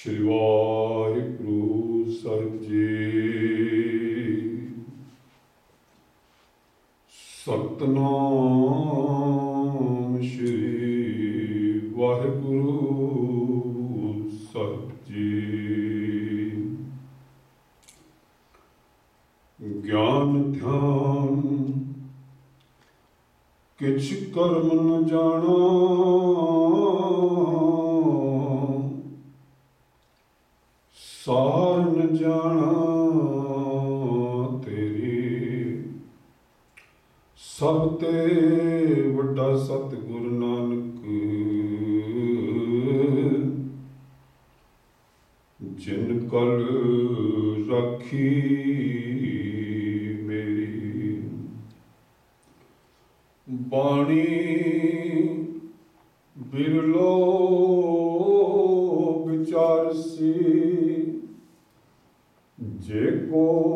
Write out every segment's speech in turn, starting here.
ਸ਼੍ਰੀ ਵਾਹਿਗੁਰੂ ਸਾਹਿਬ ਜੀ ਸਤਨਾਮ ਸ਼੍ਰੀ ਵਾਹਿਗੁਰੂ ਸਾਹਿਬ ਜੀ ਗਿਆਨ ਧਿਆਨ ਕਿਛ ਕਰਮ ਨ ਜਾਣਾ ਸਾਰ ਨ ਜਾਣਾ ਤੇਰੀ। ਸਭ ਤੇ ਵੱਡਾ ਸਤਿਗੁਰ ਨਾਨਕ ਜਿਨ ਕਲ ਰਾਖੀ ਮੇਰੀ। ਬਾਣੀ ਬਿਰਲੋ ਜੇ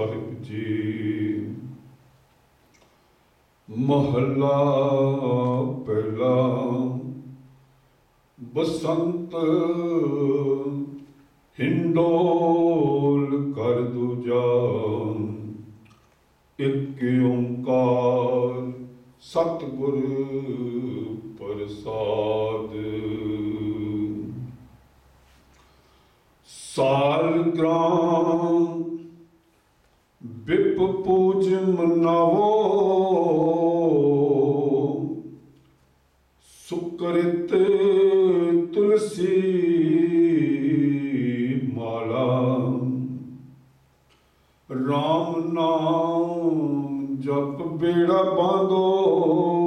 ਸਾਹਿਬ ਜੀ ਮਹੱਲਾ ਪਹਿਲਾ ਬਸੰਤ ਹਿੰਡੋਲ ਕਰ ਦੂਜਾ। ਇੱਕ ਓੰਕਾਰ ਸਤਿਗੁਰ ਪ੍ਰਸਾਦ। ਸਾਲ ਗ੍ਰਾਮ ਬਿਪ ਪੂਜ ਮਨਾਵੋ। ਸੁਕਰਿਤ ਤੁਲਸੀ ਮਾਲਾ। RAM ਨਾਮ ਜਪ ਬੇੜਾ ਬਾਂਧੋ।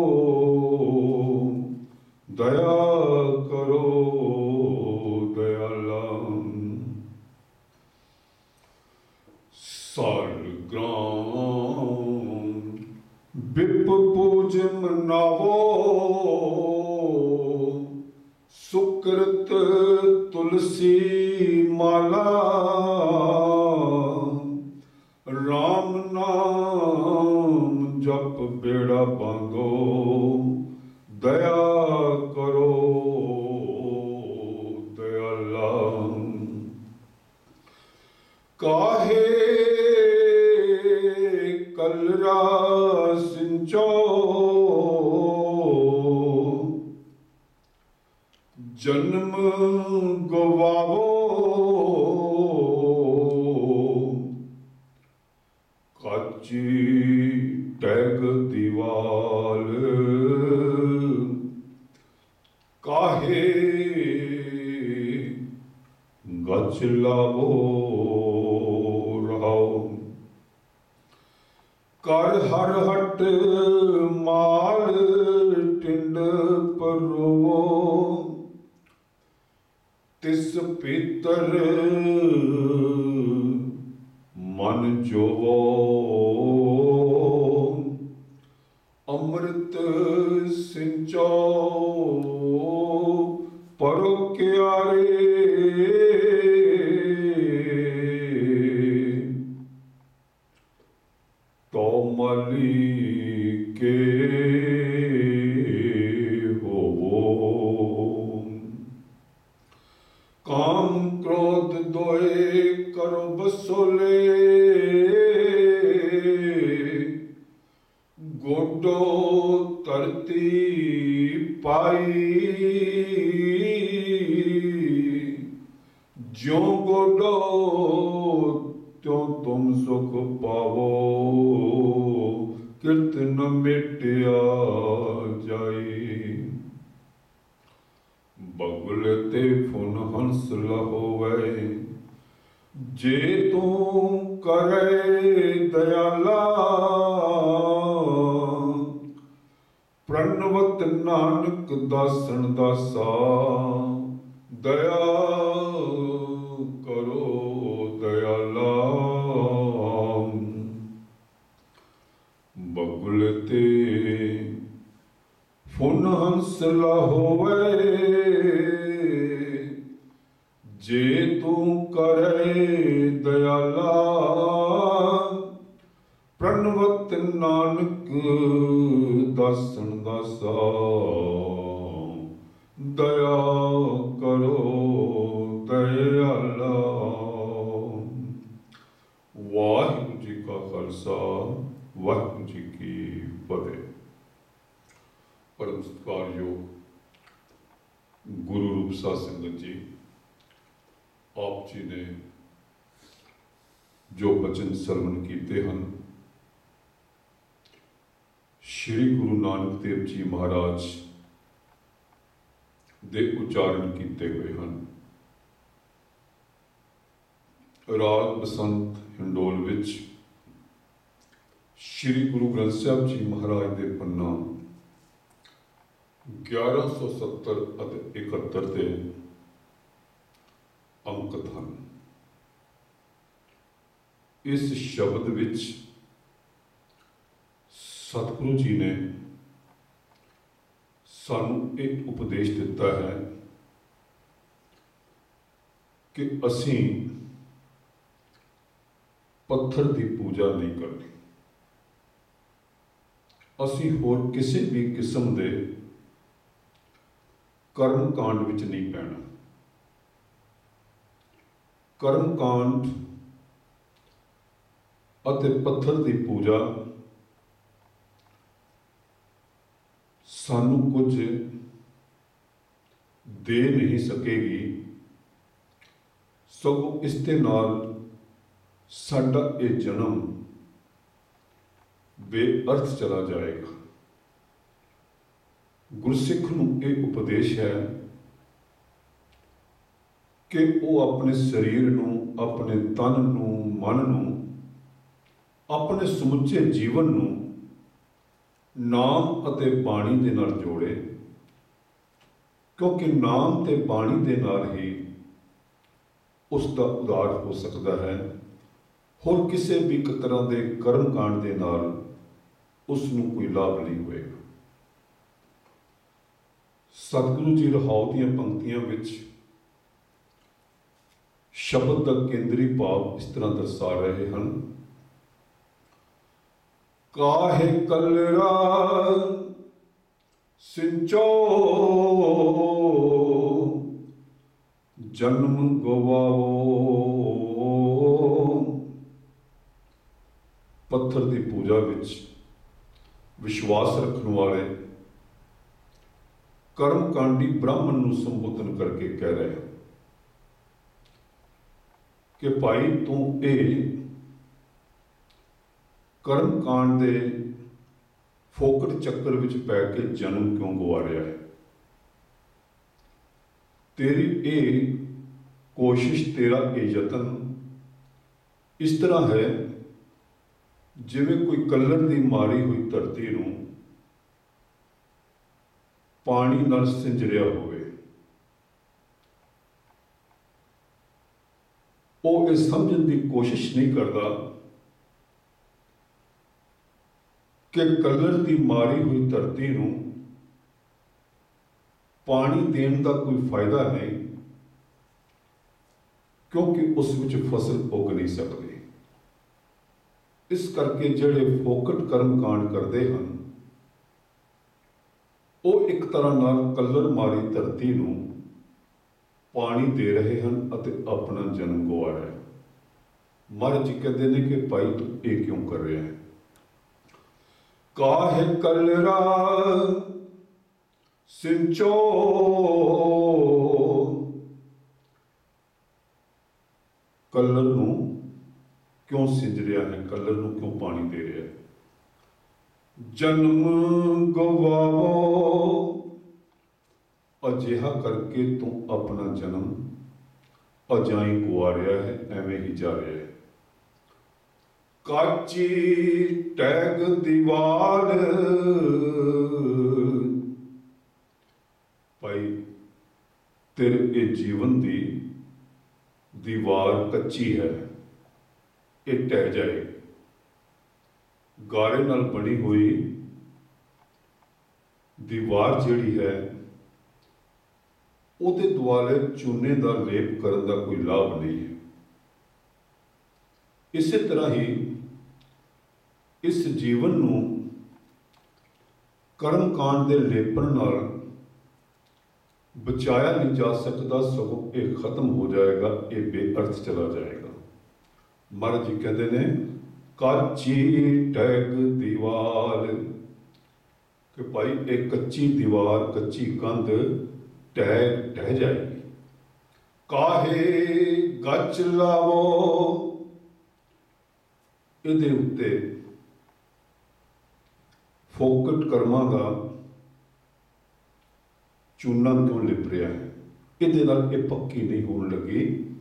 ਕਾਚੀ ਟੈਗ ਦੀਵਾਲ। ਕਾਹੇ ਗਚ ਲਾਵੋ ਰਹਾਓ। ਕਰ ਹਰ ਹਟ ਮਾਲ ਟਿੰਡ ਪਰਵੋ। ਤਿਸ ਪੀਤਰ ਮਲੀ ਦਇਆ ਕਰੋ ਦਇਆਲਾ ਬਗੁਲ ਤੇ ਫੁਨ ਹੰਸ ਲਾ ਹੋਵੇ ਜੇ ਤੂੰ ਕਰੇ ਦਇਆਲਾ ਪ੍ਰਣਵਤ ਨਾਨਕ ਦਾਸਨ ਦਾਸਾ ਦਇਆ ਕਰੋ ਦਇਆਲਾ ਵਾਹਿਗੁਰੂ ਜੀ ਕਾ ਖਾਲਸਾ ਵਾਹਿਗੁਰੂ ਜੀ ਕੀ ਫਤਿਹ ਪਰਮ ਸਤਿਕਾਰਯੋਗ ਗੁਰੂ ਰੂਪ ਸਾਧ ਸੰਗਤ ਜੀ ਆਪ ਜੀ ਨੇ ਜੋ ਬਚਨ ਸਰਵਣ ਕੀਤੇ ਹਨ ਸ਼੍ਰੀ ਗੁਰੂ ਨਾਨਕ ਦੇਵ ਜੀ ਮਹਾਰਾਜ ਦੇ ਉਚਾਰਨ ਕੀਤੇ ਹੋਏ ਹਨ। ਰਾਗ ਬਸੰਤ ਹਿੰਡੋਲ ਵਿੱਚ ਸ਼੍ਰੀ ਗੁਰੂ ਗ੍ਰੰਥ ਸਾਹਿਬ ਜੀ ਮਹਾਰਾਜ ਦੇ ਪੰਨਾ 1170 ਅਤੇ 71 ਤੇ ਅੰਕਤ ਹਨ। ਇਸ ਸ਼ਬਦ ਵਿੱਚ ਸਤਿਗੁਰੂ ਜੀ ਨੇ ਸਾਨੂੰ ਇਹ ਉਪਦੇਸ਼ ਦਿੱਤਾ ਹੈ ਕਿ ਅਸੀਂ ਪੱਥਰ ਦੀ ਪੂਜਾ ਨਹੀਂ ਕਰਨੀ। ਅਸੀਂ ਹੋਰ ਕਿਸੇ ਵੀ ਕਿਸਮ ਦੇ ਕਰਮ ਕਾਂਡ ਵਿੱਚ ਨਹੀਂ ਪੈਣਾ। ਕਰਮ ਕਾਂਡ ਅਤੇ ਪੱਥਰ ਦੀ ਪੂਜਾ। ਸਾਨੂੰ ਕੁਝ ਦੇ ਨਹੀਂ ਸਕੇਗੀ। ਸਗੋਂ ਇਸ ਦੇ ਨਾਲ ਸਾਡਾ ਇਹ ਜਨਮ ਬੇਅਰਥ ਚਲਾ ਜਾਏਗਾ। ਗੁਰਸਿੱਖ ਨੂੰ ਇਹ ਉਪਦੇਸ਼ ਹੈ ਕਿ ਉਹ ਆਪਣੇ ਸਰੀਰ ਨੂੰ, ਆਪਣੇ ਤਨ ਨੂੰ, ਮਨ ਨੂੰ ਆਪਣੇ ਸਮੁੱਚੇ ਜੀਵਨ ਨੂੰ ਨਾਮ ਅਤੇ ਬਾਣੀ ਦੇ ਨਾਲ ਜੋੜੇ, ਕਿਉਂਕਿ ਨਾਮ ਤੇ ਬਾਣੀ ਦੇ ਨਾਲ ਹੀ ਉਸ ਦਾ ਉਦਾਰ ਹੋ ਸਕਦਾ ਹੈ। ਹੋਰ ਕਿਸੇ ਵੀ ਇੱਕ ਤਰ੍ਹਾਂ ਦੇ ਕਰਮ ਕਾਂਡ ਦੇ ਨਾਲ ਉਸ ਨੂੰ ਕੋਈ ਲਾਭ ਨਹੀਂ ਹੋਏਗਾ। ਸਤਿਗੁਰੂ ਜੀ ਰਹਾਉ ਦੀਆਂ ਪੰਕਤੀਆਂ ਵਿੱਚ ਸ਼ਬਦ ਦਾ ਕੇਂਦਰੀ ਭਾਵ ਇਸ ਤਰ੍ਹਾਂ ਦਰਸਾ ਰਹੇ ਹਨ। ਕਾਹੇ ਕਲਰਾ ਸਿੰਚੋ? ਜਨਮ ਗਵਾਓ ਪੱਥਰ ਦੀ ਪੂਜਾ ਵਿੱਚ ਵਿਸ਼ਵਾਸ ਰੱਖਣ ਵਾਲੇ ਕਰਮ ਕਾਂਡੀ ਬ੍ਰਾਹਮਣ ਨੂੰ ਸੰਬੋਧਨ ਕਰਕੇ ਕਹਿ ਰਹੇ ਹਨ ਕਿ ਭਾਈ ਤੂੰ ਇਹ ਕਰਮ ਕਾਂਡ ਦੇ ਫੋਕਟ ਚੱਕਰ ਵਿੱਚ ਪੈ ਕੇ ਜਨਮ ਕਿਉਂ ਗਵਾ ਰਿਹਾ ਹੈ? ਤੇਰੀ ਇਹ ਕੋਸ਼ਿਸ਼, ਤੇਰਾ ਇਹ ਯਤਨ ਇਸ ਤਰ੍ਹਾਂ ਹੈ ਜਿਵੇਂ ਕੋਈ ਕਲਰ ਦੀ ਮਾਰੀ ਹੋਈ ਧਰਤੀ ਨੂੰ ਪਾਣੀ ਨਾਲ ਸਿੰਜਰਿਆ ਹੋਵੇ। ਉਹ ਇਹ ਸਮਝਣ ਦੀ ਕੋਸ਼ਿਸ਼ ਨਹੀਂ ਕਰਦਾ ਕਿ ਕਲਰ ਦੀ ਮਾਰੀ ਹੋਈ ਧਰਤੀ ਨੂੰ ਪਾਣੀ ਦੇਣ ਦਾ ਕੋਈ ਫਾਇਦਾ ਨਹੀਂ, ਕਿਉਂਕਿ ਉਸ ਵਿੱਚ ਫਸਲ ਉਗ ਨਹੀਂ ਸਕਦੀ। ਇਸ ਕਰਕੇ ਜਿਹੜੇ ਫੋਕਟ ਕਰਮ ਕਾਂਡ ਕਰਦੇ ਹਨ, ਉਹ ਇੱਕ ਤਰ੍ਹਾਂ ਨਾਲ ਕਲਰ ਮਾਰੀ ਧਰਤੀ ਨੂੰ ਪਾਣੀ ਦੇ ਰਹੇ ਹਨ ਅਤੇ ਆਪਣਾ ਜਨਮ ਗਵਾ ਰਹੇ ਹਨ ਮਹਾਰਾਜ ਜੀ ਕਹਿੰਦੇ ਨੇ ਕਿ ਭਾਈ ਤੂੰ ਇਹ ਕਿਉਂ ਕਰ ਰਿਹਾ ਹੈ? ਕਾਹੇ ਕਲਰਾ ਸਿੰਚੋ। ਕਲਰ ਨੂੰ ਕਿਉਂ ਸਿੰਜ ਰਿਹਾ ਹੈ? ਕਲਰ ਨੂੰ ਕਿਉਂ ਪਾਣੀ ਦੇ ਰਿਹਾ ਹੈ? ਜਨਮ ਗਵਾਵੋ, ਅਜਿਹਾ ਕਰਕੇ ਤੂੰ ਆਪਣਾ ਜਨਮ ਅਜਾਈ ਗੁਆ ਰਿਹਾ ਹੈ, ਐਵੇਂ ਹੀ ਜਾ ਰਿਹਾ ਹੈ। ਕਾਚੀ ਟੈਗ ਦੀਵਾਰ ਭਾਈ, ਤੇਰੇ ਇਹ ਜੀਵਨ ਦੀ ਦੀਵਾਰ ਕੱਚੀ ਹੈ। ਇਹ ਟਹਿ ਜਾਏ। ਗਾਰੇ ਨਾਲ ਬਣੀ ਹੋਈ ਦੀਵਾਰ ਜਿਹੜੀ ਹੈ, ਉਹਦੇ ਦੁਆਲੇ ਚੂਨੇ ਦਾ ਲੇਪ ਕਰਨ ਦਾ ਕੋਈ ਲਾਭ ਨਹੀਂ ਹੈ। ਇਸੇ ਤਰ੍ਹਾਂ ਹੀ ਇਸ ਜੀਵਨ ਨੂੰ ਕਰਮ ਕਾਂਡ ਦੇ ਲੇਪਣ ਨਾਲ ਬਚਾਇਆ ਨਹੀਂ ਜਾ ਸਕਦਾ, ਸਗੋਂ ਇਹ ਖਤਮ ਹੋ ਜਾਏਗਾ, ਇਹ ਬੇਅਰਥ ਚਲਾ ਜਾਏਗਾ। ਮਹਾਰਾਜ ਜੀ ਕਹਿੰਦੇ ਨੇ, ਕਾਚੀ ਟੈਗ ਦੀਵਾਰ ਕਿ ਭਾਈ, ਇਹ ਕੱਚੀ ਦੀਵਾਰ, ਕੱਚੀ ਕੰਧ ਟਹਿ ਟਹਿ ਜਾਏਗੀ। ਕਾਹੇ ਗੱਚ ਲਾਵੋ? ਇਹਦੇ ਉੱਤੇ ਫੋਕਟ ਕਰਮਾਂ ਦਾ ਚੂਨਾ ਕਿਉਂ ਲਿਪ ਰਿਹਾ ਹੈ। ਇਹਦੇ ਨਾਲ ਇਹ ਪੱਕੀ ਨਹੀਂ ਹੋਣ ਲੱਗੀ।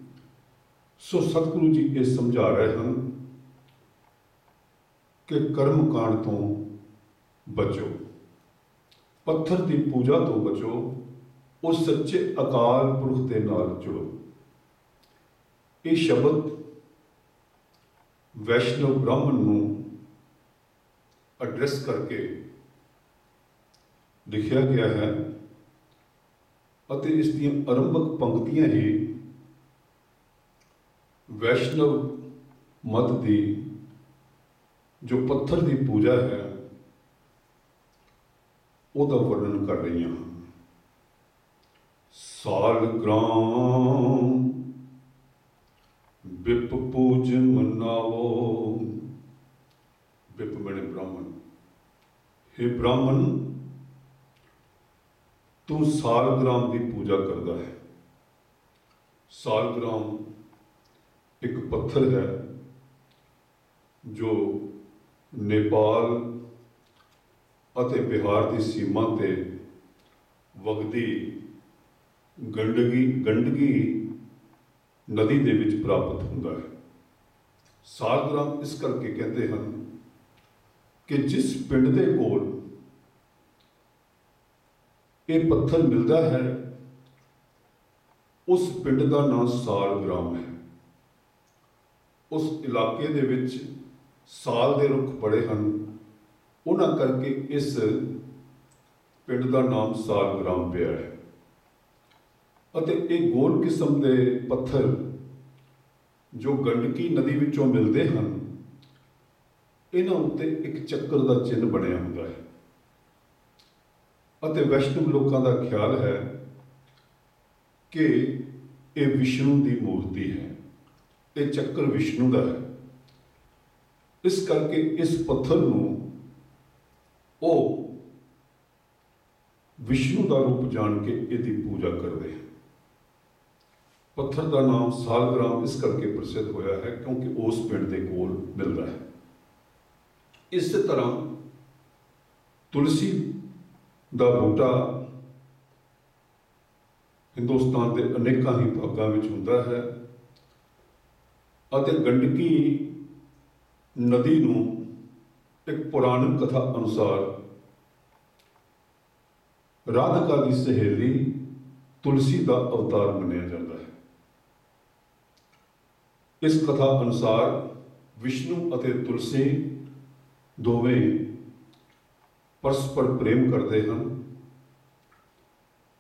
ਸੋ ਸਤਿਗੁਰੂ ਜੀ ਇਹ ਸਮਝਾ ਰਹੇ ਹਨ ਕਿ ਕਰਮ ਕਾਂਡ ਤੋਂ ਬਚੋ। ਪੱਥਰ ਦੀ ਪੂਜਾ ਤੋਂ ਬਚੋ। ਉਸ ਸੱਚੇ ਅਕਾਲ ਪੁਰਖ ਦੇ ਨਾਲ ਜੁੜੋ। ਇਹ ਸ਼ਬਦ ਵੈਸ਼ਨਵ ਬ੍ਰਾਹਮਣ ਨੂੰ ਐਡਰੈਸ ਕਰਕੇ ਲਿਖਿਆ ਗਿਆ ਹੈ ਅਤੇ ਇਸ ਦੀਆਂ ਆਰੰਭਕ ਪੰਕਤੀਆਂ ਹੀ ਵੈਸ਼ਨਵ ਮਤ ਦੀ ਜੋ ਪੱਥਰ ਦੀ ਪੂਜਾ ਹੈ, ਉਹਦਾ ਵਰਣਨ ਕਰ ਰਹੀਆਂ ਹਨ। ਸਾਲ ਗ੍ਰਾਮ, ਬਿਪ ਪੂਜ ਮਨਾਵੋ ਵਿਪ ਬਣੇ ਬ੍ਰਾਹਮਣ हे ਬ੍ਰਾਹਮਣ, ਤੂੰ ਸਾਲਗ੍ਰਾਮ ਦੀ ਪੂਜਾ ਕਰਦਾ ਹੈ। ਸਾਲਗ੍ਰਾਮ ਇੱਕ ਪੱਥਰ ਹੈ, ਜੋ ਨੇਪਾਲ ਅਤੇ ਬਿਹਾਰ ਦੀ ਸੀਮਾ ਤੇ ਵਗਦੀ ਗੰਡਗੀ ਗੰਡਗੀ ਨਦੀ ਦੇ ਵਿੱਚ ਪ੍ਰਾਪਤ ਹੁੰਦਾ ਹੈ। ਸਾਲਗ੍ਰਾਮ ਇਸ ਕਰਕੇ ਕਹਿੰਦੇ ਹਨ ਕਿ ਜਿਸ ਪਿੰਡ ਦੇ ਕੋਲ ਇਹ ਪੱਥਰ ਮਿਲਦਾ ਹੈ। ਉਸ ਪਿੰਡ ਦਾ ਨਾਮ ਸਾਲਗ੍ਰਾਮ ਹੈ। ਉਸ ਇਲਾਕੇ ਦੇ ਵਿੱਚ ਸਾਲ ਦੇ ਰੁੱਖ ਬੜੇ ਹਨ। ਉਹਨਾਂ ਕਰਕੇ ਇਸ ਪਿੰਡ ਦਾ ਨਾਮ ਸਾਲਗ੍ਰਾਮ ਪਿਆ ਹੈ। ਅਤੇ ਇਹ ਗੋਲ ਕਿਸਮ ਦੇ ਪੱਥਰ ਜੋ ਗੰਡਕੀ ਨਦੀ ਵਿੱਚੋਂ ਮਿਲਦੇ ਹਨ, ਇਹਨਾਂ ਉੱਤੇ ਇੱਕ ਚੱਕਰ ਦਾ ਚਿੰਨ੍ਹ ਬਣਿਆ ਹੁੰਦਾ ਹੈ। ਅਤੇ ਵੈਸ਼ਨਵ ਲੋਕਾਂ ਦਾ ਖਿਆਲ ਹੈ ਕਿ ਇਹ ਵਿਸ਼ਨੂੰ ਦੀ ਮੂਰਤੀ ਹੈ। ਇਹ ਚੱਕਰ ਵਿਸ਼ਨੂੰ ਦਾ ਹੈ। ਇਸ ਕਰਕੇ ਇਸ ਪੱਥਰ ਨੂੰ ਉਹ ਵਿਸ਼ਨੂੰ ਦਾ ਰੂਪ ਜਾਣ ਕੇ ਇਹਦੀ ਪੂਜਾ ਕਰਦੇ ਹਨ। ਪੱਥਰ ਦਾ ਨਾਮ ਸਾਲਗ੍ਰਾਮ ਇਸ ਕਰਕੇ ਪ੍ਰਸਿੱਧ ਹੋਇਆ ਹੈ ਕਿਉਂਕਿ ਉਸ ਪਿੰਡ ਦੇ ਕੋਲ ਮਿਲਦਾ ਹੈ। ਇਸੇ ਤਰ੍ਹਾਂ ਤੁਲਸੀ ਦਾ ਬੂਟਾ ਹਿੰਦੁਸਤਾਨ ਦੇ ਅਨੇਕਾਂ ਹੀ ਭਾਗਾਂ ਵਿੱਚ ਹੁੰਦਾ ਹੈ ਅਤੇ ਗੰਡਕੀ ਨਦੀ ਨੂੰ ਇੱਕ ਪੁਰਾਣੀ ਕਥਾ ਅਨੁਸਾਰ ਰਾਧਿਕਾ ਦੀ ਸਹੇਲੀ ਤੁਲਸੀ ਦਾ ਅਵਤਾਰ ਮੰਨਿਆ ਜਾਂਦਾ ਹੈ। ਇਸ ਕਥਾ ਅਨੁਸਾਰ ਵਿਸ਼ਨੂੰ ਅਤੇ ਤੁਲਸੀ ਦੋਵੇਂ ਪਰਸਪਰ ਪ੍ਰੇਮ ਕਰਦੇ ਹਨ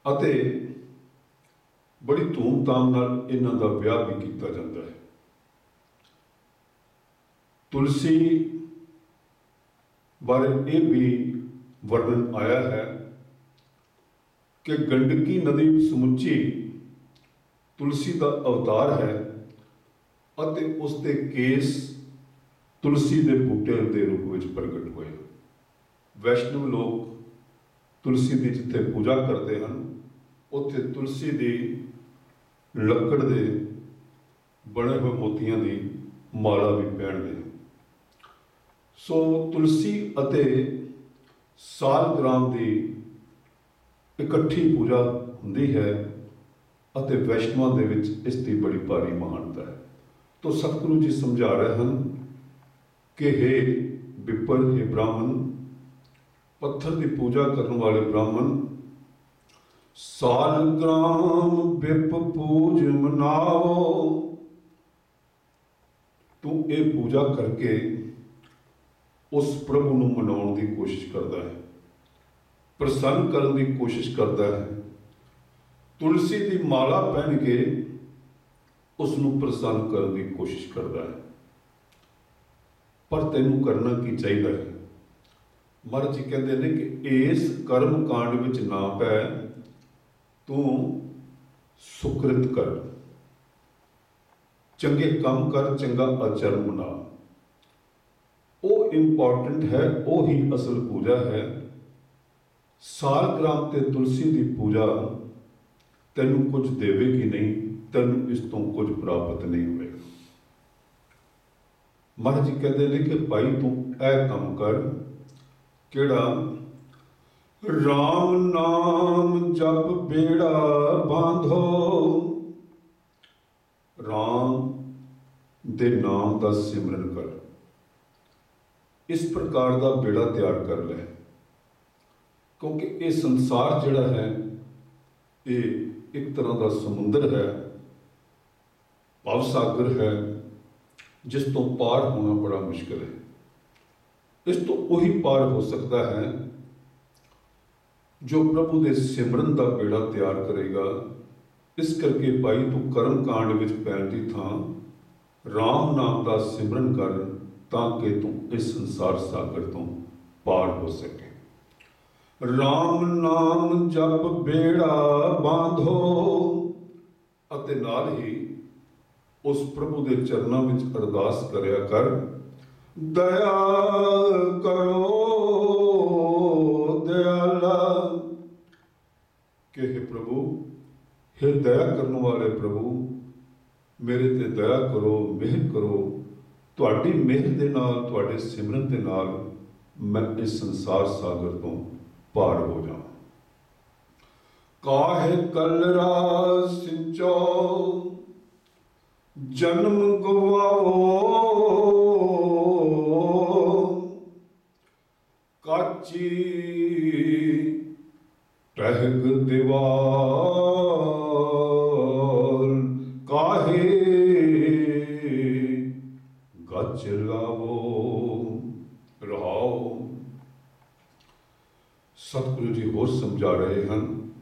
ਅਤੇ ਬੜੀ ਧੂਮ-ਧਾਮ ਨਾਲ ਇਹਨਾਂ ਦਾ ਵਿਆਹ ਵੀ ਕੀਤਾ ਜਾਂਦਾ ਹੈ। ਤੁਲਸੀ ਬਾਰੇ ਇਹ ਵੀ ਵਰਣਨ ਆਇਆ ਹੈ ਕਿ ਗੰਡਕੀ ਨਦੀ ਸਮੁੱਚੀ ਤੁਲਸੀ ਦਾ ਅਵਤਾਰ ਹੈ ਅਤੇ ਉਸ ਦੇ ਕੇਸ ਤੁਲਸੀ ਦੇ ਬੂਟੇ ਦੇ ਰੂਪ ਵਿੱਚ ਪ੍ਰਗਟ ਹੋਏ ਵੈਸ਼ਨਵ ਲੋਕ ਤੁਲਸੀ ਦੀ ਜਿੱਥੇ ਪੂਜਾ ਕਰਦੇ ਹਨ, ਉੱਥੇ ਤੁਲਸੀ ਦੀ ਲੱਕੜ ਦੇ ਬਣੇ ਹੋਏ ਮੋਤੀਆਂ ਦੀ ਮਾਲਾ ਵੀ ਪਹਿਨਦੇ ਹਨ। ਸੋ ਤੁਲਸੀ ਅਤੇ ਸਾਲਗ੍ਰਾਮ ਦੀ ਇਕੱਠੀ ਪੂਜਾ ਹੁੰਦੀ ਹੈ ਅਤੇ ਵੈਸ਼ਨਵਾਂ ਦੇ ਵਿੱਚ ਇਸ ਦੀ ਬੜੀ ਭਾਰੀ ਮਹਾਨਤਾ ਹੈ। ਤੋ ਸਤਿਗੁਰੂ ਜੀ ਸਮਝਾ ਰਹੇ ਹਨ ਕਿ हे ਵਿਪਰ हे ਬ੍ਰਾਹਮਣ ਪੱਥਰ ਦੀ ਪੂਜਾ ਕਰਨ ਵਾਲੇ ਬ੍ਰਾਹਮਣ, ਸਾਲ ਗ੍ਰਾਮ ਬਿਪ ਪੂਜ ਮਨਾਓ ਤੂੰ ਇਹ ਪੂਜਾ ਕਰਕੇ ਉਸ ਪ੍ਰਭੂ ਨੂੰ ਮਨਾਉਣ ਦੀ ਕੋਸ਼ਿਸ਼ ਕਰਦਾ ਹੈ, ਪ੍ਰਸੰਨ ਕਰਨ ਦੀ ਕੋਸ਼ਿਸ਼ ਕਰਦਾ ਹੈ। ਤੁਲਸੀ ਦੀ ਮਾਲਾ ਪਹਿਨ ਕੇ ਉਸ ਨੂੰ ਪ੍ਰਸੰਨ ਕਰਨ ਦੀ ਕੋਸ਼ਿਸ਼ ਕਰਦਾ ਹੈ। ਪਰ ਤੈਨੂੰ ਕਰਨਾ ਕੀ ਚਾਹੀਦਾ ਹੈ? ਮਹਾਰਾਜ ਜੀ ਕਹਿੰਦੇ ਨੇ ਕਿ ਇਸ ਕਰਮ ਕਾਂਡ ਵਿੱਚ ਨਾ ਪੈ, ਤੂੰ ਸੁਕ੍ਰਿਤ ਕਰ। ਚੰਗੇ ਕੰਮ ਕਰ, ਚੰਗਾ ਆਚਰਣ ਬਣਾ ਉਹ ਇੰਪੋਰਟੈਂਟ ਹੈ, ਉਹ ਹੀ ਅਸਲ ਪੂਜਾ ਹੈ। ਸਾਲਗ੍ਰਾਮ ਤੇ ਤੁਲਸੀ ਦੀ ਪੂਜਾ ਤੈਨੂੰ ਕੁਝ ਦੇਵੇਗੀ ਨਹੀਂ, ਤੈਨੂੰ ਇਸ ਤੋਂ ਕੁਝ ਪ੍ਰਾਪਤ ਨਹੀਂ ਹੋਵੇਗਾ। ਮਹਾਰਾਜ ਜੀ ਕਹਿੰਦੇ ਨੇ ਕਿ ਭਾਈ ਤੂੰ ਇਹ ਕੰਮ ਕਰ ਕਿਹੜਾ? RAM ਨਾਮ ਜਪ ਬੇੜਾ ਬਾਂਧੋ। RAM ਦੇ ਨਾਮ ਦਾ ਸਿਮਰਨ ਕਰ। ਇਸ ਪ੍ਰਕਾਰ ਦਾ ਬੇੜਾ ਤਿਆਰ ਕਰ ਲੈ। ਕਿਉਂਕਿ ਇਹ ਸੰਸਾਰ ਜਿਹੜਾ ਹੈ, ਇਹ ਇੱਕ ਤਰ੍ਹਾਂ ਦਾ ਸਮੁੰਦਰ ਹੈ, ਭਵ ਸਾਗਰ ਹੈ, ਜਿਸ ਤੋਂ ਪਾਰ ਹੋਣਾ ਬੜਾ ਮੁਸ਼ਕਲ ਹੈ। ਇਸ ਤੋਂ ਉਹੀ ਪਾਰ ਹੋ ਸਕਦਾ ਹੈ ਜੋ ਪ੍ਰਭੂ ਦੇ ਸਿਮਰਨ ਦਾ ਬੇੜਾ ਤਿਆਰ ਕਰੇਗਾ। ਇਸ ਕਰਕੇ ਭਾਈ ਤੂੰ ਕਰਮ ਕਾਂਡ ਵਿੱਚ ਪੈਣ ਦੀ ਥਾਂ RAM ਨਾਮ ਦਾ ਸਿਮਰਨ ਕਰ ਤਾਂ ਕਿ ਤੂੰ ਇਸ ਸੰਸਾਰ ਸਾਗਰ ਤੋਂ ਪਾਰ ਹੋ ਸਕੇ। RAM ਨਾਮ ਜਪ ਬੇੜਾ ਬਾਂਧੋ ਅਤੇ ਨਾਲ ਹੀ ਉਸ ਪ੍ਰਭੂ ਦੇ ਚਰਨਾਂ ਵਿੱਚ ਅਰਦਾਸ ਕਰਿਆ ਕਰ। ਦਇਆ ਕਰੋ ਦਿਆਲਾ ਕਿ हे ਪ੍ਰਭੂ हे ਦਇਆ ਕਰਨ ਵਾਲੇ ਪ੍ਰਭੂ, ਮੇਰੇ ਤੇ ਦਇਆ ਕਰੋ, ਮਿਹਰ ਕਰੋ। ਤੁਹਾਡੀ ਮਿਹਰ ਦੇ ਨਾਲ, ਤੁਹਾਡੇ ਸਿਮਰਨ ਦੇ ਨਾਲ ਮੈਂ ਇਸ ਸੰਸਾਰ ਸਾਗਰ ਤੋਂ ਪਾਰ ਹੋ ਜਾਵਾਂ। ਕਾਹੇ ਕਲਰਾ ਸਿੰਚੋ, ਜਨਮ ਗਵਾਓ ਕਾਚੀ ਟਹਿਗ ਦੀਵਾਰ ਕਾਹੇ? ਗੱਜ ਲਾਵੋ, ਰਹਾਓ। ਸਤਿਗੁਰੂ ਜੀ ਹੋਰ ਸਮਝਾ ਰਹੇ ਹਨ।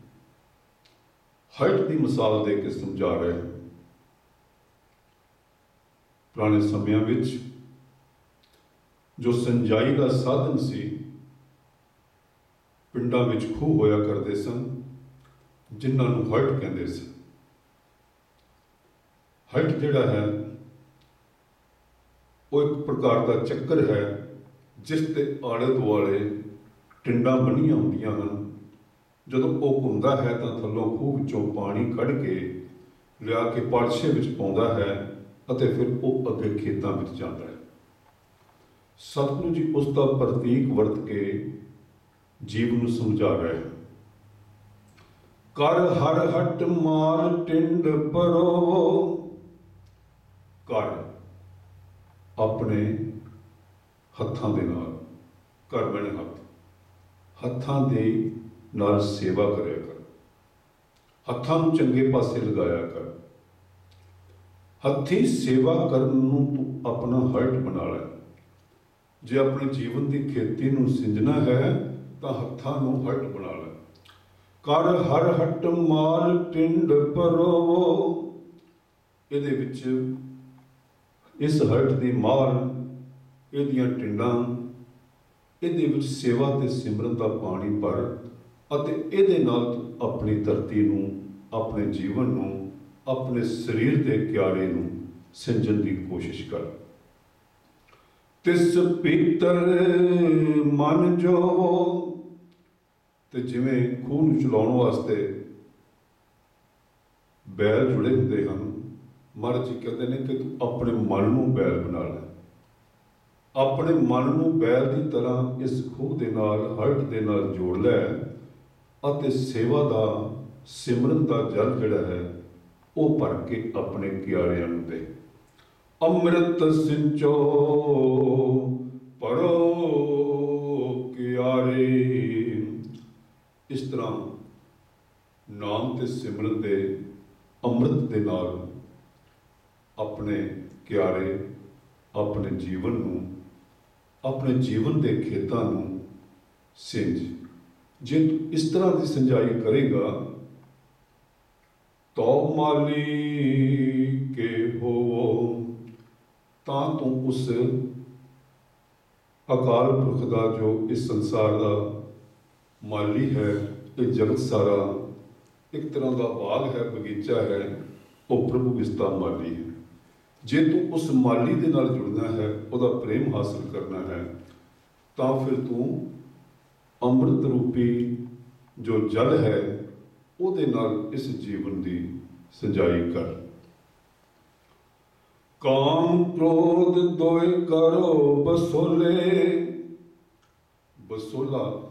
ਹਾਈਟ ਦੀ ਮਿਸਾਲ ਦੇ ਕੇ ਸਮਝਾ ਰਹੇ ਹਨ। ਪੁਰਾਣੇ ਸਮਿਆਂ ਵਿੱਚ ਜੋ ਸੰਜਾਈ ਦਾ ਸਾਧਨ ਸੀ ਪਿੰਡਾਂ ਵਿੱਚ ਖੂਹ ਹੋਇਆ ਕਰਦੇ ਸਨ, ਜਿਨ੍ਹਾਂ ਨੂੰ ਹਟ ਕਹਿੰਦੇ ਸਨ ਹਟ ਜਿਹੜਾ ਹੈ, ਉਹ ਇੱਕ ਪ੍ਰਕਾਰ ਦਾ ਚੱਕਰ ਹੈ, ਜਿਸ ਤੇ ਆਲੇ ਦੁਆਲੇ ਟਿੰਡਾਂ ਬਣੀਆਂ ਹੁੰਦੀਆਂ ਹਨ। ਜਦੋਂ ਉਹ ਘੁੰਮਦਾ ਹੈ, ਤਾਂ ਥੱਲੋਂ ਖੂਹ ਵਿੱਚੋਂ ਪਾਣੀ ਕੱਢ ਕੇ ਲਿਆ ਕੇ ਪਾੜਛੇ ਵਿੱਚ ਪਾਉਂਦਾ ਹੈ ਅਤੇ ਫਿਰ ਉਹ ਅੱਗੇ ਖੇਤਾਂ ਵਿੱਚ ਜਾਂਦਾ ਹੈ। ਸਤਿਗੁਰੂ ਜੀ ਉਸ ਦਾ ਪ੍ਰਤੀਕ ਵਰਤ ਕੇ ਜੀਵ ਨੂੰ ਸਮਝਾ ਰਿਹਾ ਹੈ ਕਰ ਹਰ ਹਟ ਮਾਰ ਟਿੰਡ ਪਰੋ ਕਰ ਆਪਣੇ ਹੱਥਾਂ ਦੇ ਨਾਲ ਕਰ ਬਣੇ ਹੱਥ। ਹੱਥਾਂ ਦੇ ਨਾਲ ਸੇਵਾ ਕਰਿਆ ਕਰ। ਹੱਥਾਂ ਨੂੰ ਚੰਗੇ ਪਾਸੇ ਲਗਾਇਆ ਕਰ। ਹੱਥੀ ਸੇਵਾ ਕਰਨ ਨੂੰ ਤੂੰ ਆਪਣਾ ਹਰਟ ਬਣਾ ਲੈ। ਜੇ ਆਪਣੇ ਜੀਵਨ ਦੀ ਖੇਤੀ ਨੂੰ ਸਿੰਜਣਾ ਹੈ ਤਾਂ ਹੱਥਾਂ ਨੂੰ ਹੱਟ ਬਣਾ ਲੈ। ਕਰ ਹਰ ਹਟ ਮਾਲ ਟਿੰਡ ਪਰੋ ਇਹਦੇ ਵਿੱਚ ਇਸ ਹੱਟ ਦੀ ਮਾਰ ਇਹਦੀਆਂ ਟਿੰਡਾਂ, ਇਹਦੇ ਵਿੱਚ ਸੇਵਾ ਤੇ ਸਿਮਰਨ ਦਾ ਪਾਣੀ ਭਰ ਅਤੇ ਇਹਦੇ ਨਾਲ ਆਪਣੀ ਧਰਤੀ ਨੂੰ, ਆਪਣੇ ਜੀਵਨ ਨੂੰ, ਆਪਣੇ ਸਰੀਰ ਦੇ ਕਿਆਰੇ ਨੂੰ ਸਿੰਜਣ ਦੀ ਕੋਸ਼ਿਸ਼ ਕਰ। ਤਿਸ ਪੀਤਰ ਮਨ ਜੋ ਤੇ ਜਿਵੇਂ ਖੂਹ ਨੂੰ ਚਲਾਉਣ ਵਾਸਤੇ ਬੈਲ ਜੁੜੇ ਹੁੰਦੇ ਹਨ, ਮਹਾਰਾਜ ਜੀ ਕਹਿੰਦੇ ਨੇ ਕਿ ਤੂੰ ਆਪਣੇ ਮਨ ਨੂੰ ਬੈਲ ਬਣਾ ਲੈ। ਆਪਣੇ ਮਨ ਨੂੰ ਬੈਲ ਦੀ ਤਰ੍ਹਾਂ ਇਸ ਖੂਹ ਦੇ ਨਾਲ, ਹਰਟ ਦੇ ਨਾਲ ਜੋੜ ਲੈ ਅਤੇ ਸੇਵਾ ਦਾ, ਸਿਮਰਨ ਦਾ ਜਲ ਜਿਹੜਾ ਹੈ, ਉਹ ਭਰ ਕੇ ਆਪਣੇ ਕਿਆਰਿਆਂ ਨੂੰ ਦੇ। ਅੰਮ੍ਰਿਤ ਸਿੰਚੋ, ਪਰੋ ਇਸ ਤਰ੍ਹਾਂ ਨਾਮ ਤੇ ਸਿਮਰਨ ਦੇ, ਅੰਮ੍ਰਿਤ ਦੇ ਨਾਲ ਆਪਣੇ ਕਿਆਰੇ, ਆਪਣੇ ਜੀਵਨ ਨੂੰ, ਆਪਣੇ ਜੀਵਨ ਦੇ ਖੇਤਾਂ ਨੂੰ ਸਿੰਜ ਜੇ ਤੂੰ ਇਸ ਤਰ੍ਹਾਂ ਦੀ ਸਿੰਜਾਈ ਕਰੇਗਾ ਤੋ ਮਾਲੀ ਕੇ ਹੋਵੋ, ਤਾਂ ਤੂੰ ਉਸ ਅਕਾਲ ਪੁਰਖ ਦਾ, ਜੋ ਇਸ ਸੰਸਾਰ ਦਾ ਮਾਲੀ ਹੈ ਇਹ ਜਗਤ ਸਾਰਾ ਇੱਕ ਤਰ੍ਹਾਂ ਦਾ ਬਾਗ ਹੈ, ਬਗੀਚਾ ਹੈ, ਉਹ ਪ੍ਰਭੂ ਇਸ ਮਾਲੀ ਹੈ। ਜੇ ਤੂੰ ਉਸ ਮਾਲੀ ਦੇ ਨਾਲ ਜੁੜਨਾ ਹੈ, ਉਹਦਾ ਪ੍ਰੇਮ ਹਾਸਲ ਕਰਨਾ ਹੈ, ਤਾਂ ਫਿਰ ਤੂੰ ਅੰਮ੍ਰਿਤ ਰੂਪੀ ਜੋ ਜਲ ਹੈ, ਉਹਦੇ ਨਾਲ ਇਸ ਜੀਵਨ ਦੀ ਸਿੰਜਾਈ ਕਰ। ਕਾਮ ਕ੍ਰੋਧ ਦੋਇ ਕਰੋ ਬਸੋਲੇ। ਬਸੋਲਾ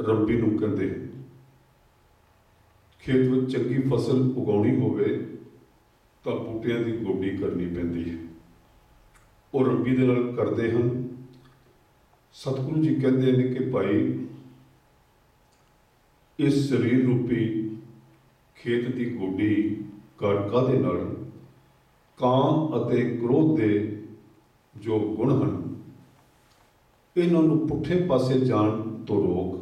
ਰੱਬੀ ਨੂੰ ਕਹਿੰਦੇ। ਖੇਤ ਵਿੱਚ ਚੰਗੀ ਫਸਲ ਉਗਾਉਣੀ ਹੋਵੇ ਤਾਂ ਬੂਟਿਆਂ ਦੀ ਗੋਡੀ ਕਰਨੀ ਪੈਂਦੀ ਹੈ। ਉਹ ਰੱਬੀ ਦੇ ਨਾਲ ਕਰਦੇ ਹਨ। ਸਤਿਗੁਰੂ ਜੀ ਕਹਿੰਦੇ ਨੇ ਕਿ ਭਾਈ, ਇਸ ਸਰੀਰ ਰੂਪੀ ਖੇਤ ਦੀ ਗੋਡੀ ਕਰ ਦੇ ਨਾਲ? ਕਾਮ ਅਤੇ ਕ੍ਰੋਧ ਦੇ ਜੋ ਗੁਣ ਹਨ, ਇਹਨਾਂ ਨੂੰ ਪੁੱਠੇ ਪਾਸੇ ਜਾਣ ਤੋਂ ਰੋਕ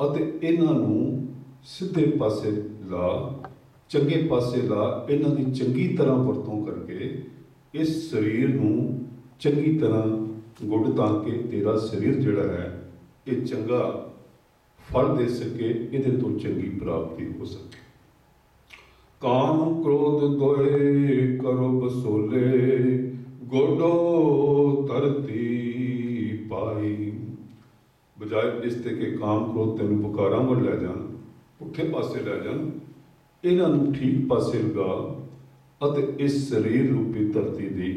ਅਤੇ ਇਹਨਾਂ ਨੂੰ ਸਿੱਧੇ ਪਾਸੇ ਲਾ, ਚੰਗੇ ਪਾਸੇ ਲਾ, ਇਹਨਾਂ ਦੀ ਚੰਗੀ ਤਰ੍ਹਾਂ ਵਰਤੋਂ ਕਰਕੇ ਇਸ ਸਰੀਰ ਨੂੰ ਚੰਗੀ ਤਰ੍ਹਾਂ ਗੁੱਡ ਤਾਂ ਕਿ ਤੇਰਾ ਸਰੀਰ ਜਿਹੜਾ ਹੈ, ਇਹ ਚੰਗਾ ਫਲ ਦੇ ਸਕੇ, ਇਹਦੇ ਤੋਂ ਚੰਗੀ ਪ੍ਰਾਪਤੀ ਹੋ ਸਕੇ। ਕਾਮ ਕ੍ਰੋਧ ਦੋਏ ਕਰੋ ਬਸੋਲੇ ਗੋਡੋ ਧਰਤੀ ਪਾਈ। ਬਜਾਏ ਇਸ ਤੇ ਕਿ ਕਾਮ ਕ੍ਰੋਧ ਤੈਨੂੰ ਪੁਕਾਰਾਂ ਵੱਲ ਲੈ ਜਾਣ ਪੁੱਠੇ ਪਾਸੇ ਲੈ ਜਾਣ। ਇਹਨਾਂ ਨੂੰ ਠੀਕ ਪਾਸੇ ਲਗਾ ਅਤੇ ਇਸ ਸਰੀਰ ਰੂਪੀ ਧਰਤੀ ਦੀ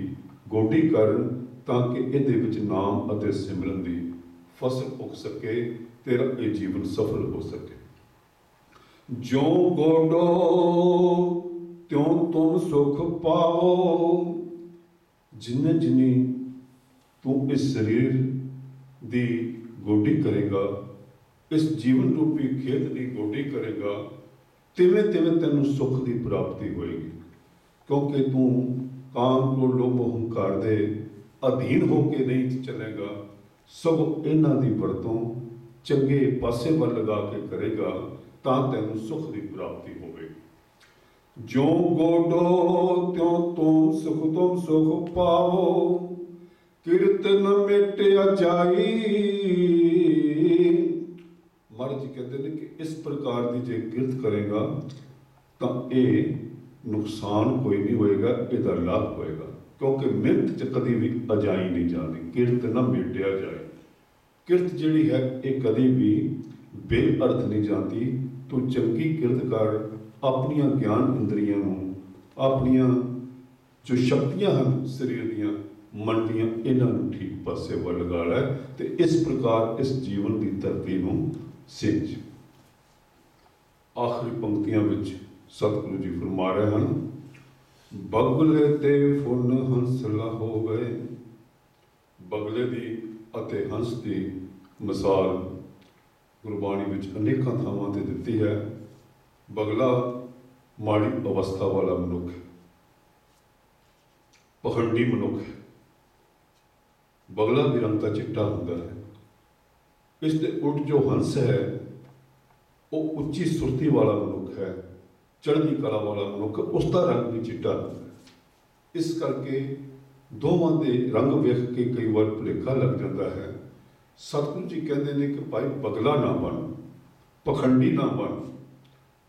ਗੋਡੀ ਕਰਨ ਤਾਂ ਕਿ ਇਹਦੇ ਵਿੱਚ ਨਾਮ ਅਤੇ ਸਿਮਰਨ ਦੀ ਫਸਲ ਉਗ ਸਕੇ, ਤੇਰਾ ਇਹ ਜੀਵਨ ਸਫਲ ਹੋ ਸਕੇ। ਜੋ ਗੋਡੋ, ਤਿਉ ਤੁਮ ਸੁਖ ਪਾਓ ਜਿੰਨੇ ਜਿੰਨੀ ਤੂੰ ਇਸ ਸਰੀਰ ਦੀ ਗੋਡੀ ਕਰੇਗਾ, ਇਸ ਜੀਵਨ ਰੂਪੀ ਖੇਤ ਦੀ ਗੋਡੀ ਕਰੇਗਾ, ਤਿਵੇਂ ਤਿਵੇਂ ਤੈਨੂੰ ਸੁੱਖ ਦੀ ਪ੍ਰਾਪਤੀ ਹੋਏਗੀ। ਕਿਉਂਕਿ ਤੂੰ ਕਾਮ ਕੋ ਲੋਭ ਹੰਕਾਰ ਦੇ ਅਧੀਨ ਹੋ ਕੇ ਨਹੀਂ ਚੱਲੇਗਾ ਸਭ ਇਹਨਾਂ ਦੀ ਵਰਤੋਂ ਚੰਗੇ ਪਾਸੇ ਵੱਲ ਲਗਾ ਕੇ ਕਰੇਗਾ, ਤਾਂ ਤੈਨੂੰ ਸੁਖ ਦੀ ਪ੍ਰਾਪਤੀ ਹੋਵੇਗੀ ਜੋ ਗੋਡੋ, ਤਿਉ ਤੂੰ ਸੁਖ ਤੁਮ ਸੁਖ ਪਾਓ ਕਿਰਤ ਨ ਮਿਟਿਆ ਜਾਈ ਮਹਾਰਾਜ ਜੀ ਕਹਿੰਦੇ ਨੇ ਕਿ ਇਸ ਪ੍ਰਕਾਰ ਦੀ ਜੇ ਕਿਰਤ ਕਰੇਗਾ, ਤਾਂ ਇਹ ਨੁਕਸਾਨ ਕੋਈ ਨਹੀਂ ਹੋਏਗਾ, ਇਹਦਾ ਲਾਭ ਹੋਏਗਾ। ਕਿਉਂਕਿ ਮਿਹਨਤ ਚ ਕਦੀ ਵੀ ਅਜਾਈ ਨਹੀਂ ਜਾਂਦੀ, ਕਿਰਤ ਨਾ ਮਿਟਿਆ ਜਾਏ ਕਿਰਤ ਜਿਹੜੀ ਹੈ, ਇਹ ਕਦੀ ਵੀ ਬੇਅਰਥ ਨਹੀਂ ਜਾਂਦੀ। ਤੂੰ ਚੰਗੀ ਕਿਰਤ ਕਰ, ਆਪਣੀਆਂ ਗਿਆਨ ਇੰਦਰੀਆਂ ਨੂੰ, ਆਪਣੀਆਂ ਜੋ ਸ਼ਕਤੀਆਂ ਹਨ, ਸਰੀਰ ਦੀਆਂ ਮੰਡੀਆਂ ਇਹਨਾਂ ਨੂੰ ਠੀਕ ਪਾਸੇ ਵੱਲ ਲਗਾ ਲੈ ਤੇ ਇਸ ਪ੍ਰਕਾਰ ਇਸ ਜੀਵਨ ਦੀ ਧਰਤੀ ਨੂੰ ਸਿੰਜ। ਆਖਰੀ ਪੰਕਤੀਆਂ ਵਿੱਚ ਸਤਿਗੁਰੂ ਜੀ ਫਰਮਾ ਰਹੇ ਹਨ, ਬਗਲੇ ਤੇ ਫੁੱਲ ਹੰਸ ਹੋ ਗਏ ਬਗਲੇ ਦੀ ਅਤੇ ਹੰਸ ਦੀ ਮਿਸਾਲ ਗੁਰਬਾਣੀ ਵਿੱਚ ਅਨੇਕਾਂ ਥਾਵਾਂ ਤੇ ਦਿੱਤੀ ਹੈ। ਬਗਲਾ ਮਾੜੀ ਅਵਸਥਾ ਵਾਲਾ ਮਨੁੱਖ ਹੈ ਪਖੰਡੀ ਮਨੁੱਖ। ਹੈ ਬਗਲਾ ਵੀ ਰੰਗ ਦਾ ਚਿੱਟਾ ਹੁੰਦਾ ਹੈ। ਇਸ ਦੇ ਉਲਟ ਜੋ ਹੰਸ ਹੈ, ਉਹ ਉੱਚੀ ਸੁਰਤੀ ਵਾਲਾ ਮਨੁੱਖ ਹੈ, ਚੜ੍ਹਦੀ ਕਲਾ ਵਾਲਾ ਮਨੁੱਖ, ਉਸ ਦਾ ਰੰਗ ਵੀ ਚਿੱਟਾ ਹੁੰਦਾ ਹੈ। ਇਸ ਕਰਕੇ ਦੋਵਾਂ ਦੇ ਰੰਗ ਵੇਖ ਕੇ ਕਈ ਵਾਰ ਭੁਲੇਖਾ ਲੱਗ ਜਾਂਦਾ ਹੈ। ਸਤਿਗੁਰੂ ਜੀ ਕਹਿੰਦੇ ਨੇ ਕਿ ਭਾਈ ਬਗਲਾ ਨਾ ਬਣ, ਪਖੰਡੀ ਨਾ ਬਣ,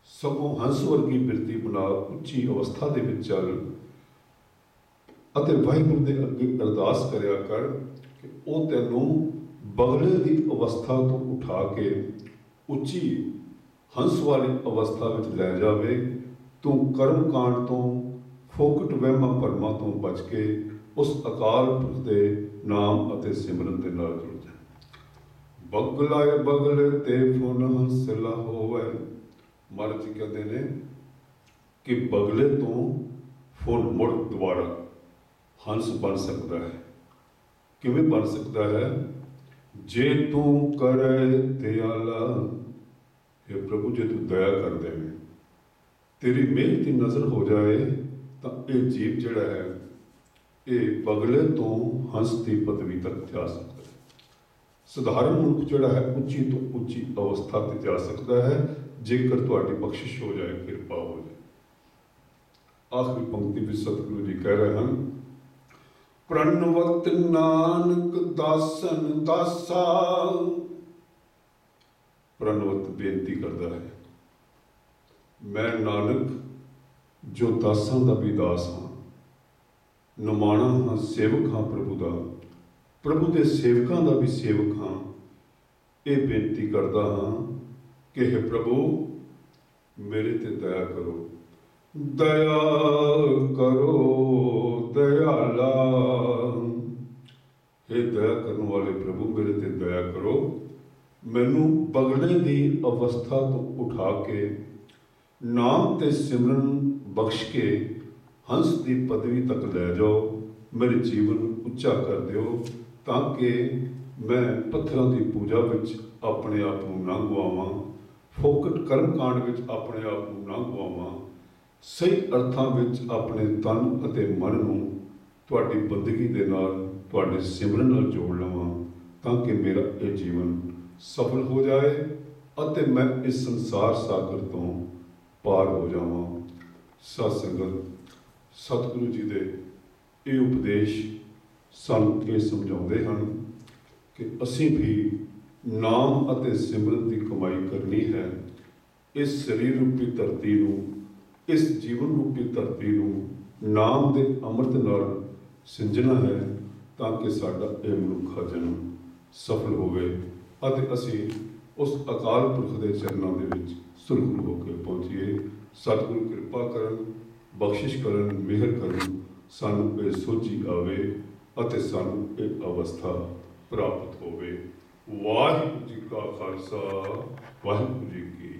ਸਗੋਂ ਹੰਸ ਵਰਗੀ ਬਿਰਤੀ ਬਣਾ, ਉੱਚੀ ਅਵਸਥਾ ਦੇ ਵਿੱਚ ਚੱਲ ਅਤੇ ਵਾਹਿਗੁਰੂ ਦੇ ਅੱਗੇ ਅਰਦਾਸ ਕਰਿਆ ਕਰ ਉਹ ਤੈਨੂੰ ਬਗਲੇ ਦੀ ਅਵਸਥਾ ਤੋਂ ਉਠਾ ਕੇ ਉੱਚੀ ਹੰਸ ਵਾਲੀ ਅਵਸਥਾ ਵਿੱਚ ਲੈ ਜਾਵੇ, ਤੂੰ ਕਰਮ ਕਾਂਡ ਤੋਂ, ਫੋਕਟ ਵਹਿਮਾਂ ਭਰਮਾਂ ਤੋਂ ਬਚ ਕੇ ਉਸ ਅਕਾਲ ਪੁਰਖ ਦੇ ਨਾਮ ਅਤੇ ਸਿਮਰਨ ਦੇ ਨਾਲ ਜੁੜ ਜਾ। ਬਗਲਾਏ ਬਗਲੇ ਤੇ ਫੁਨ ਹੰਸਲਾ ਹੋਵੇ। ਮਹਾਰਾਜ ਜੀ ਕਹਿੰਦੇ ਨੇ ਕਿ ਬਗਲੇ ਤੋਂ ਫੁਨ ਮੁੜ ਦੁਬਾਰਾ ਹੰਸ ਬਣ ਸਕਦਾ ਹੈ। ਕਿਵੇਂ ਬਣ ਸਕਦਾ ਹੈ? ਜੇ ਤੂੰ ਕਰੇ ਦਿਆਲਾ ਇਹ ਪ੍ਰਭੂ, ਜੇ ਤੂੰ ਦਇਆ ਕਰ ਦੇਵੇਂ, ਤੇਰੀ ਮਿਹਰ ਦੀ ਨਜ਼ਰ ਹੋ ਜਾਏ, ਤਾਂ ਇਹ ਜੀਵ ਜਿਹੜਾ ਹੈ, ਇਹ ਬਗਲੇ ਤੋਂ ਹੰਸ ਦੀ ਪਦਵੀ ਤੱਕ ਜਾ ਸਕਦਾ ਹੈ। ਸਧਾਰਨ ਮਨੁੱਖ ਜਿਹੜਾ ਹੈ, ਉੱਚੀ ਤੋਂ ਉੱਚੀ ਅਵਸਥਾ ਤੇ ਜਾ ਸਕਦਾ ਹੈ, ਜੇਕਰ ਤੁਹਾਡੀ ਬਖਸ਼ਿਸ਼ ਹੋ ਜਾਏ ਕਿਰਪਾ ਹੋ ਜਾਏ। ਆਖਰੀ ਪੰਕਤੀ ਵਿੱਚ ਸਤਿਗੁਰੂ ਜੀ ਕਹਿ ਰਹੇ ਹਨ ਪ੍ਰਣਵਤ ਨਾਨਕ ਦਾਸਨ ਦਾਸਾ। ਪ੍ਰਣਵਤ ਬੇਨਤੀ ਕਰਦਾ ਹੈ, ਮੈਂ ਨਾਨਕ ਜੋ ਦਾਸਾਂ ਦਾ ਵੀ ਦਾਸ ਹਾਂ, ਨਮਾਣਾ ਹਾਂ ਸੇਵਕ ਹਾਂ ਪ੍ਰਭੂ ਦਾ, ਪ੍ਰਭੂ ਦੇ ਸੇਵਕਾਂ ਦਾ ਵੀ ਸੇਵਕ ਹਾਂ। ਇਹ ਬੇਨਤੀ ਕਰਦਾ ਹਾਂ ਕਿ ਹੈ ਪ੍ਰਭੂ, ਮੇਰੇ ਤੇ ਦਇਆ ਕਰੋ। ਦਇਆ ਕਰੋ, ਦਇਆਲਾ। हे ਦਇਆ ਕਰਨ ਵਾਲੇ ਪ੍ਰਭੂ, ਮੇਰੇ ਤੇ ਦਇਆ ਕਰੋ। ਮੈਨੂੰ ਬਗਲੇ ਦੀ ਅਵਸਥਾ ਤੋਂ ਉਠਾ ਕੇ, ਨਾਮ ਤੇ ਸਿਮਰਨ ਬਖਸ਼ ਕੇ, ਹੰਸ ਦੀ ਪਦਵੀ ਤੱਕ ਲੈ ਜਾਓ। ਮੇਰੇ ਜੀਵਨ ਨੂੰ ਉੱਚਾ ਕਰ ਦਿਓ, ਤਾਂ ਕਿ ਮੈਂ ਪੱਥਰਾਂ ਦੀ ਪੂਜਾ ਵਿੱਚ ਆਪਣੇ ਆਪ ਨੂੰ ਨਾ ਗਵਾਵਾਂ ਫੋਕਟ ਕਰਮ ਕਾਂਡ ਵਿੱਚ ਆਪਣੇ ਆਪ ਨੂੰ ਨਾ ਗਵਾਵਾਂ ਸਹੀ ਅਰਥਾਂ ਵਿੱਚ ਆਪਣੇ ਤਨ ਅਤੇ ਮਨ ਨੂੰ ਤੁਹਾਡੀ ਬੰਦਗੀ ਦੇ ਨਾਲ, ਤੁਹਾਡੇ ਸਿਮਰਨ ਨਾਲ ਜੋੜ ਲਵਾਂ ਤਾਂ ਕਿ ਮੇਰਾ ਇਹ ਜੀਵਨ ਸਫਲ ਹੋ ਜਾਏ ਅਤੇ ਮੈਂ ਇਸ ਸੰਸਾਰ ਸਾਗਰ ਤੋਂ ਪਾਰ ਹੋ ਜਾਵਾਂ। ਸਤ ਸੰਗਤ ਸਤਿਗੁਰੂ ਜੀ ਦੇ ਇਹ ਉਪਦੇਸ਼ ਸਾਨੂੰ ਇਹ ਸਮਝਾਉਂਦੇ ਹਨ ਕਿ ਅਸੀਂ ਵੀ ਨਾਮ ਅਤੇ ਸਿਮਰਨ ਦੀ ਕਮਾਈ ਕਰਨੀ ਹੈ। ਇਸ ਸਰੀਰ ਰੂਪੀ ਧਰਤੀ ਨੂੰ ਇਸ ਜੀਵਨ ਰੂਪੀ ਧਰਤੀ ਨੂੰ ਨਾਮ ਦੇ ਅੰਮ੍ਰਿਤ ਨਾਲ ਸਿੰਜਣਾ ਹੈ ਤਾਂ ਕਿ ਸਾਡਾ ਇਹ ਮਨੁੱਖਾ ਜਨਮ ਸਫਲ ਹੋਵੇ ਅਤੇ ਅਸੀਂ ਉਸ ਅਕਾਲ ਪੁਰਖ ਦੇ ਚਰਨਾਂ ਦੇ ਵਿੱਚ ਸੁਰਖਰੂ ਹੋ ਕੇ ਪਹੁੰਚੀਏ। ਸਤਿਗੁਰੂ ਕਿਰਪਾ ਕਰਨ, ਬਖਸ਼ਿਸ਼ ਕਰਨ, ਮਿਹਰ ਕਰਨ, ਸਾਨੂੰ ਇਹ ਸੋਚੀ ਆਵੇ ਅਤੇ ਸਾਨੂੰ ਇਹ ਅਵਸਥਾ ਪ੍ਰਾਪਤ ਹੋਵੇ। ਵਾਹਿਗੁਰੂ ਜੀ ਕਾ ਖਾਲਸਾ, ਵਾਹਿਗੁਰੂ ਜੀ ਕੀ